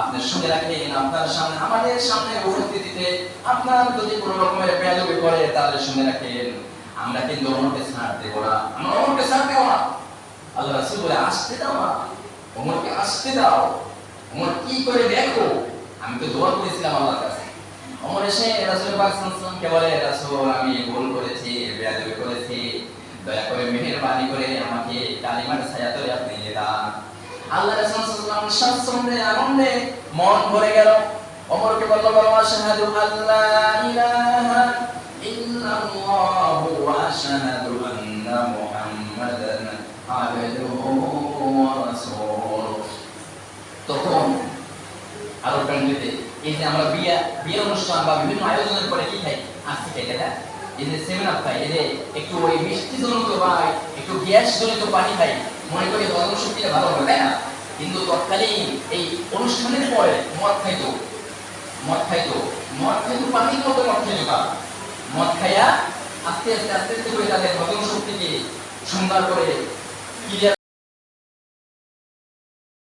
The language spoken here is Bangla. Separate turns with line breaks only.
আমাদের সামনে আমাদের সামনে আপনার যদি কোনো করে, তাহলে শুনে রাখেন, আমরা কিন্তু ওমরকে ছাড় দেবো ওমরকে ছাড় দেবো আল্লাহ রাসূল বলে, আসতে দাও না ওমরকে আসতে দাও। ওমর কি করে দেখো আমি তো দোয়া করেছিলাম আল্লাহর কাছে। ওমর এসে রাসূল পাক সাল্লাল্লাহু বলে রাসূল আমি ভুল করেছি, বেয়াদবি করেছি। দয়া করে মেহেরবানি করে আমাকে কালিমার ছায়াতলে আপনি দান আল্লাহ রাসূল সাল্লাল্লাহু আলাইহি স্বাচ্ছন্দ্যে আনন্দে মন ভরে গেল। ওমরকে বলল বলো আশহাদু আল্লা ইলাহা ইল্লাল্লাহু ওয়া আশহাদু আন্না মুহাম্মাদান আবদুহু ওয়া রাসূলুহু তখন আরব কান্ট্রিতে এই যে আমরা বিয়ে বিয়ে অনুষ্ঠান বা বিভিন্ন আয়োজনের পরে কি খাই? আসছি খাই, তাই? এই যে সেভেন আপ খাই, এই যে একটু ওই মিষ্টি জনিত বা একটু গ্যাস জনিত পানি খাই, মনে করি হজম শক্তিটা ভালো হবে, তাই না? কিন্তু তৎকালীন এই অনুষ্ঠানের পরে মদ খাইতো। মদ খাইতো। মদ খাইতো পানির মতো মদ খাইতো তারা। মদ খাইয়া আস্তে আস্তে আস্তে আস্তে করে তাদের হজম শক্তিকে সুন্দর করে ক্লিয়ার